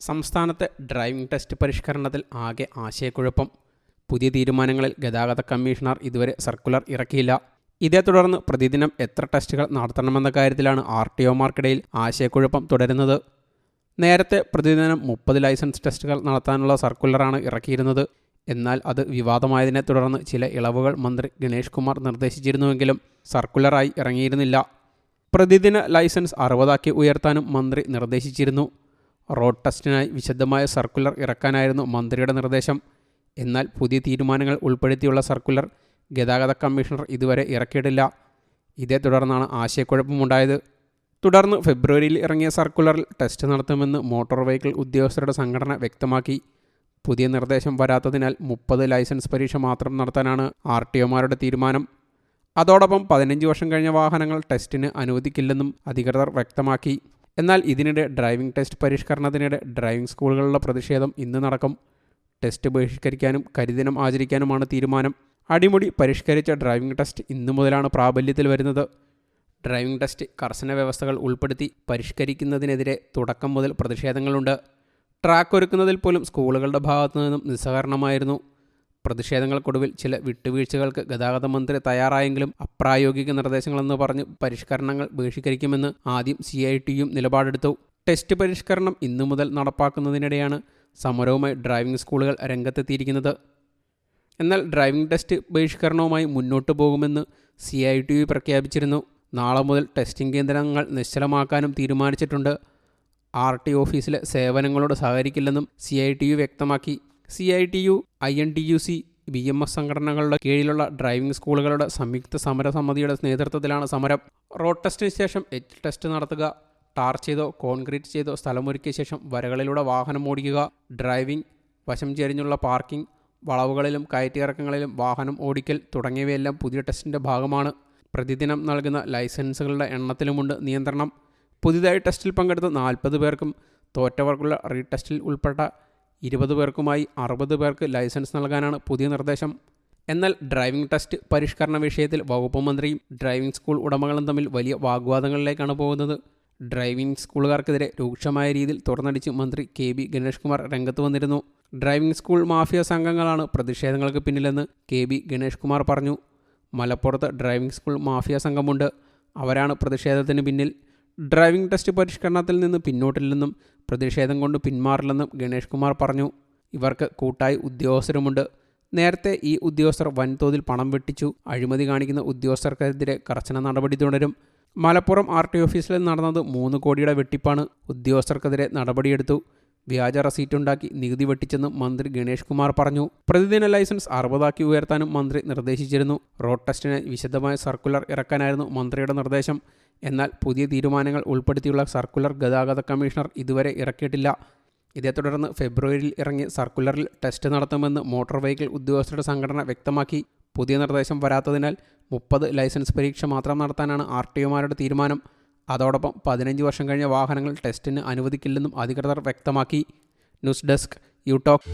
സംസ്ഥാനത്തെ driving test പരിഷ്കരണത്തിൽ ആകെ ആശയക്കുഴപ്പം. പുതിയ തീരുമാനങ്ങളിൽ ഗതാഗത കമ്മീഷണർ ഇതുവരെ സർക്കുലർ ഇറക്കിയില്ല. ഇതേ തുടർന്ന് പ്രതിദിനം എത്ര ടെസ്റ്റുകൾ നടത്തണമെന്ന കാര്യത്തിലാണ് ആർ ടി ഒമാർക്കിടയിൽ ആശയക്കുഴപ്പം തുടരുന്നത്. നേരത്തെ പ്രതിദിനം മുപ്പത് ലൈസൻസ് ടെസ്റ്റുകൾ നടത്താനുള്ള സർക്കുലറാണ് ഇറക്കിയിരുന്നത്. എന്നാൽ അത് വിവാദമായതിനെ തുടർന്ന് ചില ഇളവുകൾ മന്ത്രി ഗണേഷ് കുമാർ നിർദ്ദേശിച്ചിരുന്നുവെങ്കിലും സർക്കുലറായി ഇറങ്ങിയിരുന്നില്ല. പ്രതിദിന ലൈസൻസ് അറുപതാക്കി ഉയർത്താനും മന്ത്രി നിർദ്ദേശിച്ചിരുന്നു. റോഡ് ടെസ്റ്റിനായി വിശദമായ സർക്കുലർ ഇറക്കാനായിരുന്നു മന്ത്രിയുടെ നിർദ്ദേശം. എന്നാൽ പുതിയ തീരുമാനങ്ങൾ ഉൾപ്പെടുത്തിയുള്ള സർക്കുലർ ഗതാഗത കമ്മീഷണർ ഇതുവരെ ഇറക്കിയിട്ടില്ല. ഇതേ തുടർന്നാണ് ആശയക്കുഴപ്പമുണ്ടായത്. തുടർന്ന് ഫെബ്രുവരിയിൽ ഇറങ്ങിയ സർക്കുലറിൽ ടെസ്റ്റ് നടത്തുമെന്ന് മോട്ടോർ വെഹിക്കിൾ ഉദ്യോഗസ്ഥരുടെ സംഘടന വ്യക്തമാക്കി. പുതിയ നിർദ്ദേശം വരാത്തതിനാൽ മുപ്പത് ലൈസൻസ് പരീക്ഷ മാത്രം നടത്താനാണ് ആർ ടി ഒമാരുടെ തീരുമാനം. അതോടൊപ്പം പതിനഞ്ച് വർഷം കഴിഞ്ഞ വാഹനങ്ങൾ ടെസ്റ്റിന് അനുവദിക്കില്ലെന്നും അധികൃതർ വ്യക്തമാക്കി. എന്നാൽ ഇതിനിടെ ഡ്രൈവിംഗ് ടെസ്റ്റ് പരിഷ്കരണത്തിനിടെ ഡ്രൈവിംഗ് സ്കൂളുകളുടെ പ്രതിഷേധം ഇന്ന് നടക്കും. ടെസ്റ്റ് ബഹിഷ്കരിക്കാനും കരിദിനം ആചരിക്കാനുമാണ് തീരുമാനം. അടിമുടി പരിഷ്കരിച്ച ഡ്രൈവിംഗ് ടെസ്റ്റ് ഇന്നു മുതലാണ് പ്രാബല്യത്തിൽ വരുന്നത്. ഡ്രൈവിംഗ് ടെസ്റ്റ് കർശന വ്യവസ്ഥകൾ ഉൾപ്പെടുത്തി പരിഷ്കരിക്കുന്നതിനെതിരെ തുടക്കം മുതൽ പ്രതിഷേധങ്ങളുണ്ട്. ട്രാക്ക് ഒരുക്കുന്നതിൽ പോലും സ്കൂളുകളുടെ ഭാഗത്തു നിന്നും നിസ്സഹകരണമായിരുന്നു. പ്രതിഷേധങ്ങൾക്കൊടുവിൽ ചില വിട്ടുവീഴ്ചകൾക്ക് ഗതാഗത മന്ത്രി തയ്യാറായെങ്കിലും അപ്രായോഗിക നിർദ്ദേശങ്ങളെന്ന് പറഞ്ഞ് പരിഷ്കരണങ്ങൾ ബഹിഷ്കരിക്കുമെന്ന് ആദ്യം സി ഐ ടിയും നിലപാടെടുത്തു. ടെസ്റ്റ് പരിഷ്കരണം ഇന്നു മുതൽ നടപ്പാക്കുന്നതിനിടെയാണ് സമരവുമായി ഡ്രൈവിംഗ് സ്കൂളുകൾ രംഗത്തെത്തിയിരിക്കുന്നത്. എന്നാൽ ഡ്രൈവിംഗ് ടെസ്റ്റ് ബഹിഷ്കരണവുമായി മുന്നോട്ടു പോകുമെന്ന് സി ഐ ടി പ്രഖ്യാപിച്ചിരുന്നു. നാളെ മുതൽ ടെസ്റ്റിംഗ് കേന്ദ്രങ്ങൾ നിശ്ചലമാക്കാനും തീരുമാനിച്ചിട്ടുണ്ട്. ആർ ടി ഓഫീസിലെ സേവനങ്ങളോട് സഹകരിക്കില്ലെന്നും സി ഐ ടി യു വ്യക്തമാക്കി. C I T U I N T U C B M S സംഘടനകളുടെ കീഴിലുള്ള ഡ്രൈവിംഗ് സ്കൂളുകളുടെ സംയുക്ത സമരസമിതിയുടെ നേതൃത്വത്തിലാണ് സമരം. റോഡ് ടെസ്റ്റിന് ശേഷം എച്ച് ടെസ്റ്റ് നടത്തുക ടാർ ചെയ്തോ കോൺക്രീറ്റ് ചെയ്തോ സ്ഥലമൊരുക്കിയ ശേഷം വരകളിലൂടെ വാഹനം ഓടിക്കുക ഡ്രൈവിംഗ് വശം ചെരിഞ്ഞുള്ള പാർക്കിംഗ് വളവുകളിലും കയറ്റിയിറക്കങ്ങളിലും വാഹനം ഓടിക്കൽ തുടങ്ങിയവയെല്ലാം പുതിയ ടെസ്റ്റിന്റെ ഭാഗമാണ്. പ്രതിദിനം നൽകുന്ന ലൈസൻസുകളുടെ എണ്ണത്തിലുമുണ്ട് നിയന്ത്രണം. പുതിയതായി ടെസ്റ്റിൽ പങ്കെടുത്ത നാൽപ്പത് പേർക്കും തോറ്റവർക്കുള്ള റീടെസ്റ്റിൽ ഉൾപ്പെട്ട ഇരുപത് പേർക്കുമായി അറുപത് പേർക്ക് ലൈസൻസ് നൽകാനാണ് പുതിയ നിർദ്ദേശം. എന്നാൽ ഡ്രൈവിംഗ് ടെസ്റ്റ് പരിഷ്കരണ വിഷയത്തിൽ വകുപ്പ് മന്ത്രിയും ഡ്രൈവിംഗ് സ്കൂൾ ഉടമകളും തമ്മിൽ വലിയ വാഗ്വാദങ്ങളിലേക്കാണ് പോകുന്നത്. ഡ്രൈവിംഗ് സ്കൂളുകാർക്കെതിരെ രൂക്ഷമായ രീതിയിൽ തുറന്നടിച്ച് മന്ത്രി കെ ബി ഗണേഷ് കുമാർ രംഗത്ത് വന്നിരുന്നു. ഡ്രൈവിംഗ് സ്കൂൾ മാഫിയ സംഘങ്ങളാണ് പ്രതിഷേധങ്ങൾക്ക് പിന്നിലെന്ന് കെ ബി ഗണേഷ് കുമാർ പറഞ്ഞു. മലപ്പുറത്ത് ഡ്രൈവിംഗ് സ്കൂൾ മാഫിയ സംഘമുണ്ട്. അവരാണ് പ്രതിഷേധത്തിന് പിന്നിൽ. ഡ്രൈവിംഗ് ടെസ്റ്റ് പരിഷ്കരണത്തിൽ നിന്ന് പിന്നോട്ടില്ലെന്നും പ്രതിഷേധം കൊണ്ട് പിന്മാറില്ലെന്നും ഗണേഷ് കുമാർ പറഞ്ഞു. ഇവർക്ക് കൂട്ടായി ഉദ്യോഗസ്ഥരുമുണ്ട്. നേരത്തെ ഈ ഉദ്യോഗസ്ഥർ വൻതോതിൽ പണം വെട്ടിച്ചു. അഴിമതി കാണിക്കുന്ന ഉദ്യോഗസ്ഥർക്കെതിരെ കർശന നടപടി തുടരും. മലപ്പുറം ആർ ടി ഓഫീസിൽ നടന്നത് മൂന്ന് കോടിയുടെ വെട്ടിപ്പാണ്. ഉദ്യോഗസ്ഥർക്കെതിരെ നടപടിയെടുത്തു. വ്യാജ റസീറ്റുണ്ടാക്കി നികുതി വെട്ടിച്ചെന്ന് മന്ത്രി ഗണേഷ് കുമാർ പറഞ്ഞു. പ്രതിദിന ലൈസൻസ് അറുപതാക്കി ഉയർത്താനും മന്ത്രി നിർദ്ദേശിച്ചിരുന്നു. റോഡ് ടെസ്റ്റിന് വിശദമായ സർക്കുലർ ഇറക്കാനായിരുന്നു മന്ത്രിയുടെ നിർദ്ദേശം. എന്നാൽ പുതിയ തീരുമാനങ്ങൾ ഉൾപ്പെടുത്തിയുള്ള സർക്കുലർ ഗതാഗത കമ്മീഷണർ ഇതുവരെ ഇറക്കിയിട്ടില്ല. ഇതേ തുടർന്ന് ഫെബ്രുവരിയിൽ ഇറങ്ങിയ സർക്കുലറിൽ ടെസ്റ്റ് നടത്തുമെന്ന് മോട്ടോർ വെഹിക്കിൾ ഉദ്യോഗസ്ഥരുടെ സംഘടന വ്യക്തമാക്കി. പുതിയ നിർദ്ദേശം വരാത്തതിനാൽ മുപ്പത് ലൈസൻസ് പരീക്ഷ മാത്രം നടത്താനാണ് ആർ ടി ഒമാരുടെ തീരുമാനം. അതോടൊപ്പം പതിനഞ്ച് വർഷം കഴിഞ്ഞ വാഹനങ്ങൾ ടെസ്റ്റിന് അനുവദിക്കില്ലെന്നും അധികൃതർ വ്യക്തമാക്കി. News desk യൂടോക്ക്